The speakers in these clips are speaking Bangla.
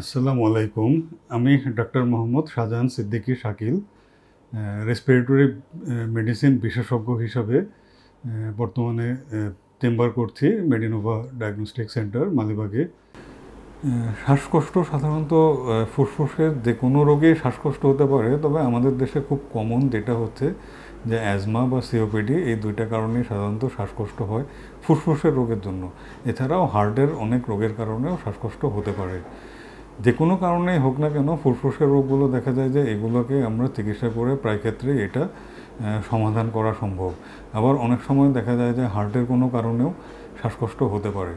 আসসালামু আলাইকুম। আমি doctor Mohammad Shahjahan Siddiqui Shakil respiratory medicine বিশেষজ্ঞ হিসাবে বর্তমানে চেম্বার করছি মেডিনোভা ডায়াগনস্টিক সেন্টার মালিবাগে। শ্বাসকষ্ট সাধারণত ফুসফুসের যে কোনো রোগেই শ্বাসকষ্ট হতে পারে, তবে আমাদের দেশে খুব কমন যেটা হচ্ছে যে অ্যাজমা বা সিওপিডি এই দুইটা কারণেই সাধারণত শ্বাসকষ্ট হয় ফুসফুসের রোগের জন্য। এছাড়াও হার্টের অনেক রোগের কারণেও শ্বাসকষ্ট হতে পারে। যে কোনো কারণেই হোক না কেন ফুসফুসের রোগগুলো দেখা যায় যে এগুলোকে আমরা চিকিৎসা করে প্রায় ক্ষেত্রেই এটা সমাধান করা সম্ভব। আবার অনেক সময় দেখা যায় যে হার্টের কোনো কারণেও শ্বাসকষ্ট হতে পারে।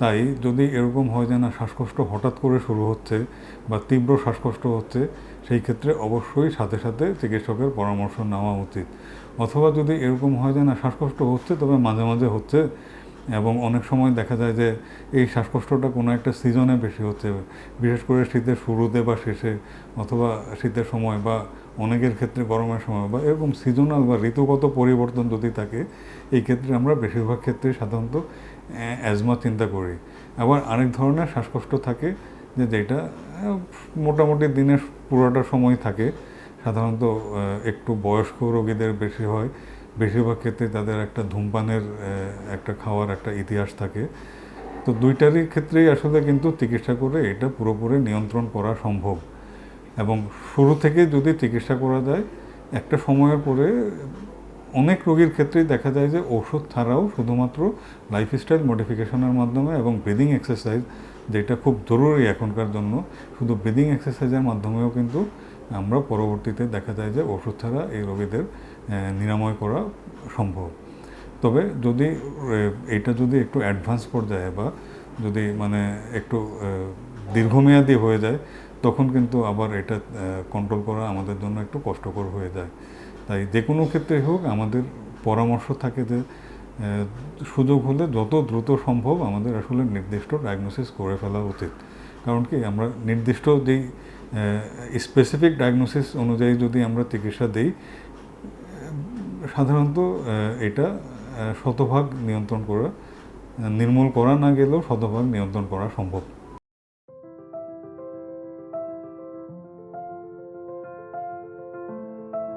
তাই যদি এরকম হয় যে না, শ্বাসকষ্ট হঠাৎ করে শুরু হচ্ছে বা তীব্র শ্বাসকষ্ট হচ্ছে, সেই ক্ষেত্রে অবশ্যই সাথে সাথে চিকিৎসকের পরামর্শ নেওয়া উচিত। অথবা যদি এরকম হয় যে না, শ্বাসকষ্ট হচ্ছে তবে মাঝে মাঝে হচ্ছে এবং অনেক সময় দেখা যায় যে এই শ্বাসকষ্টটা কোনো একটা সিজনে বেশি হচ্ছে। বিশেষ করে শীতের শুরুতে বা শেষে অথবা শীতের সময় বা অনেকের ক্ষেত্রে গরমের সময় বা এরকম সিজনাল বা ঋতুগত পরিবর্তন যদি থাকে, এই ক্ষেত্রে আমরা বেশিরভাগ ক্ষেত্রে সাধারণত অ্যাজমা চিন্তা করি। আবার আরেক ধরনের শ্বাসকষ্ট থাকে যে যেটা মোটামুটি দিনের পুরোটা সময় থাকে। সাধারণত একটু বয়স্ক রোগীদের বেশি হয়। বেশিরভাগ ক্ষেত্রে তাদের একটা ধূমপানের একটা খাওয়ার একটা ইতিহাস থাকে। তো দুইটারই ক্ষেত্রেই আসলে কিন্তু চিকিৎসা করে এটা পুরোপুরি নিয়ন্ত্রণ করা সম্ভব। এবং শুরু থেকে যদি চিকিৎসা করা যায়, একটা সময়ের পরে অনেক রোগীর ক্ষেত্রেই দেখা যায় যে ওষুধ ছাড়াও শুধুমাত্র লাইফস্টাইল মডিফিকেশনের মাধ্যমে এবং ব্রিদিং এক্সারসাইজ যেটা খুব জরুরি এখনকার জন্য, শুধু ব্রিদিং এক্সারসাইজের মাধ্যমেও কিন্তু আমরা পরবর্তীতে দেখা যায় যে ওষুধ ছাড়া এই রোগীদের নিরাময় করা সম্ভব। তবে যদি এটা যদি একটু অ্যাডভান্স পর্যায়ে বা যদি মানে একটু দীর্ঘমেয়াদী হয়ে যায়, তখন কিন্তু আবার এটা কন্ট্রোল করা আমাদের জন্য একটু কষ্টকর হয়ে যায়। তাই যে কোনো ক্ষেত্রে হোক, আমাদের পরামর্শ থাকে যে সুযোগ হলে যত দ্রুত সম্ভব আমাদের আসলে নির্দিষ্ট ডায়াগনোসিস করে ফেলা উচিত। কারণ কি, আমরা নির্দিষ্ট যেই স্পেসিফিক ডায়াগনোসিস অনুযায়ী যদি আমরা চিকিৎসা দিই, সাধারণত এটা শতভাগ নিয়ন্ত্রণ করা, নির্মূল করা না গেলেও শতভাগ নিয়ন্ত্রণ করা সম্ভব।